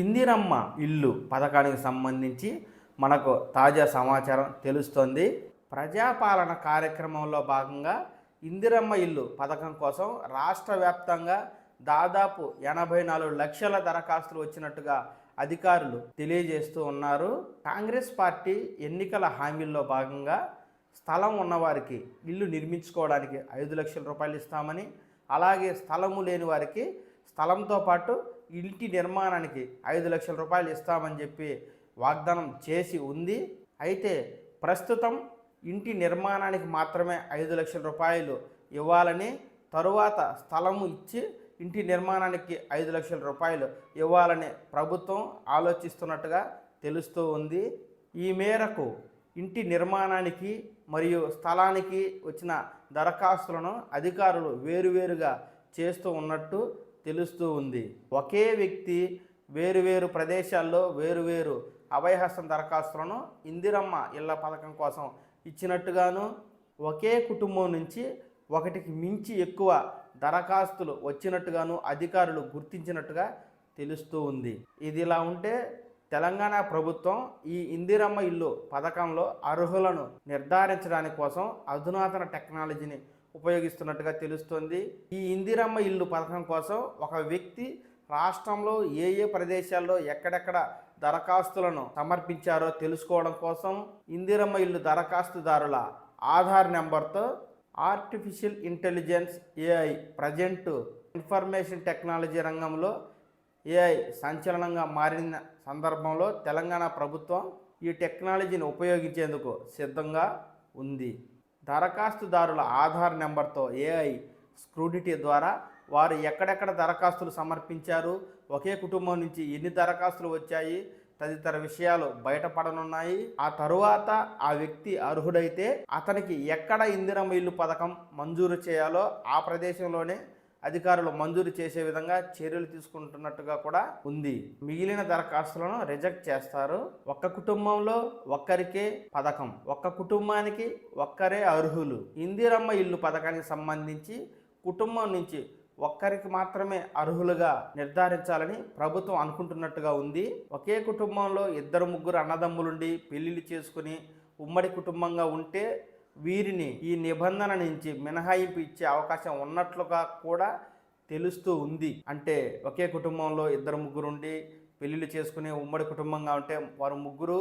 ఇందిరమ్మ ఇల్లు పథకానికి సంబంధించి మనకు తాజా సమాచారం తెలుస్తోంది. ప్రజాపాలన కార్యక్రమంలో భాగంగా ఇందిరమ్మ ఇల్లు పథకం కోసం రాష్ట్ర వ్యాప్తంగా దాదాపు ఎనభై నాలుగు లక్షల దరఖాస్తులు వచ్చినట్టుగా అధికారులు తెలియజేస్తూ ఉన్నారు. కాంగ్రెస్ పార్టీ ఎన్నికల హామీల్లో భాగంగా స్థలం ఉన్నవారికి ఇల్లు నిర్మించుకోవడానికి ఐదు లక్షల రూపాయలు ఇస్తామని అలాగే స్థలము లేని వారికి స్థలంతో పాటు ఇంటి నిర్మాణానికి ఐదు లక్షల రూపాయలు ఇస్తామని చెప్పి వాగ్దానం చేసి ఉంది. అయితే ప్రస్తుతం ఇంటి నిర్మాణానికి మాత్రమే ఐదు లక్షల రూపాయలు ఇవ్వాలని తరువాత స్థలము ఇచ్చి ఇంటి నిర్మాణానికి ఐదు లక్షల రూపాయలు ఇవ్వాలని ప్రభుత్వం ఆలోచిస్తున్నట్టుగా తెలుస్తూ ఉంది. ఈ మేరకు ఇంటి నిర్మాణానికి మరియు స్థలానికి వచ్చిన దరఖాస్తులను అధికారులు వేరువేరుగా చేస్తూ ఉన్నట్టు తెలుస్తూ ఉంది. ఒకే వ్యక్తి వేరువేరు ప్రదేశాల్లో వేరువేరు అభయహస్తం దరఖాస్తులను ఇందిరమ్మ ఇళ్ళ పథకం కోసం ఇచ్చినట్టుగాను ఒకే కుటుంబం నుంచి ఒకటికి మించి ఎక్కువ దరఖాస్తులు వచ్చినట్టుగాను అధికారులు గుర్తించినట్టుగా తెలుస్తూ ఉంది. ఇది ఇలా ఉంటే తెలంగాణ ప్రభుత్వం ఈ ఇందిరమ్మ ఇల్లు పథకంలో అర్హులను నిర్ధారించడానికి కోసం అధునాతన టెక్నాలజీని ఉపయోగిస్తున్నట్టుగా తెలుస్తుంది. ఈ ఇందిరమ్మ ఇల్లు పథకం కోసం ఒక వ్యక్తి రాష్ట్రంలో ఏ ఏ ప్రదేశాల్లో ఎక్కడెక్కడ దరఖాస్తులను సమర్పించారో తెలుసుకోవడం కోసం ఇందిరమ్మ ఇల్లు దరఖాస్తుదారుల ఆధార్ నెంబర్తో artificial intelligence AI present information technology రంగంలో ఏఐ సంచలనంగా మారిన సందర్భంలో తెలంగాణ ప్రభుత్వం ఈ టెక్నాలజీని ఉపయోగించేందుకు సిద్ధంగా ఉంది. దరఖాస్తుదారుల ఆధార్ నెంబర్తో ఏఐ స్క్రూడిటీ ద్వారా వారు ఎక్కడెక్కడ దరఖాస్తులు సమర్పించారు ఒకే కుటుంబం నుంచి ఎన్ని దరఖాస్తులు వచ్చాయి తదితర విషయాలు బయటపడనున్నాయి. ఆ తరువాత ఆ వ్యక్తి అర్హుడైతే అతనికి ఎక్కడ ఇందిరమ్మ ఇల్లు పథకం మంజూరు చేయాలో ఆ ప్రదేశంలోనే అధికారులు మంజూరు చేసే విధంగా చర్యలు తీసుకుంటున్నట్టుగా కూడా ఉంది. మిగిలిన దరఖాస్తులను రిజెక్ట్ చేస్తారు. ఒక్క కుటుంబంలో ఒక్కరికే పథకం ఒక్క కుటుంబానికి ఒక్కరే అర్హులు. ఇందిరమ్మ ఇల్లు పథకానికి సంబంధించి కుటుంబం నుంచి ఒక్కరికి మాత్రమే అర్హులుగా నిర్ధారించాలని ప్రభుత్వం అనుకుంటున్నట్టుగా ఉంది. ఒకే కుటుంబంలో ఇద్దరు ముగ్గురు అన్నదమ్ములుండి పెళ్ళిళ్ళు చేసుకుని ఉమ్మడి కుటుంబంగా ఉంటే వీరిని ఈ నిబంధన నుంచి మినహాయింపు ఇచ్చే అవకాశం ఉన్నట్లుగా కూడా తెలుస్తూ ఉంది. అంటే ఒకే కుటుంబంలో ఇద్దరు ముగ్గురు ఉండి పెళ్ళిళ్ళు చేసుకునే ఉమ్మడి కుటుంబంగా ఉంటే వారు ముగ్గురు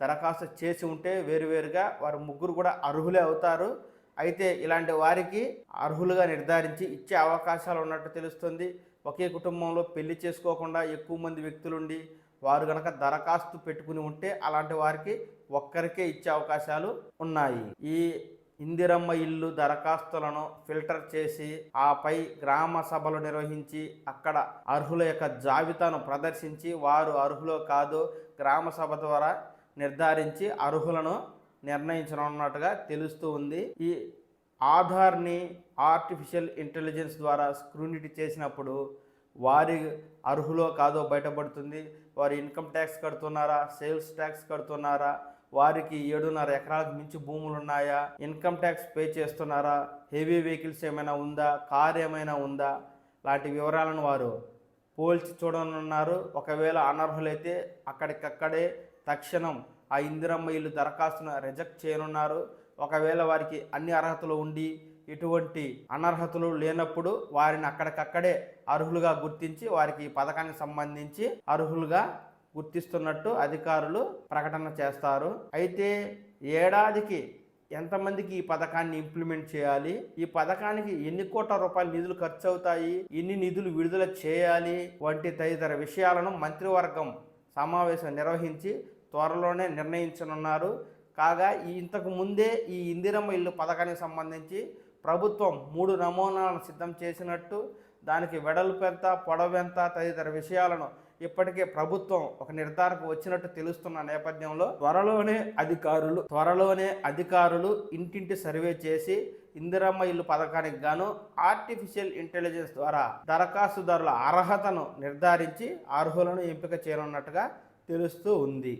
దరఖాస్తు చేసి ఉంటే వేరువేరుగా వారు ముగ్గురు కూడా అర్హులే అవుతారు. అయితే ఇలాంటి వారికి అర్హులుగా నిర్ధారించి ఇచ్చే అవకాశాలు ఉన్నట్టు తెలుస్తుంది. ఒకే కుటుంబంలో పెళ్ళి చేసుకోకుండా ఎక్కువ మంది వ్యక్తులుండి వారు గనక దరఖాస్తు పెట్టుకుని ఉంటే అలాంటి వారికి ఒక్కరికే ఇచ్చే అవకాశాలు ఉన్నాయి. ఈ ఇందిరమ్మ ఇల్లు దరఖాస్తులను ఫిల్టర్ చేసి ఆపై గ్రామ సభలు నిర్వహించి అక్కడ అర్హుల యొక్క జాబితాను ప్రదర్శించి వారు అర్హులో కాదో గ్రామ సభ ద్వారా నిర్ధారించి అర్హులను నిర్ణయించనున్నట్టుగా తెలుస్తూ ఉంది. ఈ ఆధార్ని ఆర్టిఫిషియల్ ఇంటెలిజెన్స్ ద్వారా స్క్రూనిటీ చేసినప్పుడు వారి అర్హులో కాదో బయటపడుతుంది. వారు ఇన్కమ్ ట్యాక్స్ కడుతున్నారా? సేల్స్ ట్యాక్స్ కడుతున్నారా? వారికి ఏడున్నర ఎకరాలకు మించి భూములు ఉన్నాయా? ఇన్కమ్ ట్యాక్స్ పే చేస్తున్నారా? హెవీ వెహికల్స్ ఏమైనా ఉందా? కార్ ఏమైనా ఉందా? లాంటి వివరాలను వారు పోల్చి చూడనున్నారు. ఒకవేళ అనర్హులైతే అక్కడికక్కడే తక్షణం ఆ ఇందిరమ్మ ఇల్లు దరఖాస్తును రిజెక్ట్ చేయనున్నారు. ఒకవేళ వారికి అన్ని అర్హతలు ఉండి ఎటువంటి అనర్హతలు లేనప్పుడు వారిని అక్కడికక్కడే అర్హులుగా గుర్తించి వారికి ఈ పథకానికి సంబంధించి అర్హులుగా గుర్తిస్తున్నట్టు అధికారులు ప్రకటన చేస్తారు. అయితే ఏడాదికి ఎంతమందికి ఈ పథకాన్ని ఇంప్లిమెంట్ చేయాలి? ఈ పథకానికి ఎన్ని కోట్ల రూపాయల నిధులు ఖర్చు అవుతాయి ఎన్ని నిధులు విడుదల చేయాలి? వంటి తదితర విషయాలను మంత్రివర్గం సమావేశం నిర్వహించి త్వరలోనే నిర్ణయించనున్నారు. కాగా ఇంతకు ముందే ఈ ఇందిరమ్మ ఇల్లు పథకానికి సంబంధించి ప్రభుత్వం మూడు నమూనాలను సిద్ధం చేసినట్టు దానికి వెడల్పెంత పొడవెంత తదితర విషయాలను ఇప్పటికే ప్రభుత్వం ఒక నిర్ధారణకు వచ్చినట్టు తెలుస్తున్న నేపథ్యంలో త్వరలోనే అధికారులు త్వరలోనే అధికారులు ఇంటింటి సర్వే చేసి ఇందిరమ్మ ఇల్లు పథకానికి గాను ఆర్టిఫిషియల్ ఇంటెలిజెన్స్ ద్వారా దరఖాస్తుదారుల అర్హతను నిర్ధారించి అర్హులను ఎంపిక చేయనున్నట్టుగా తెలుస్తూ ఉంది.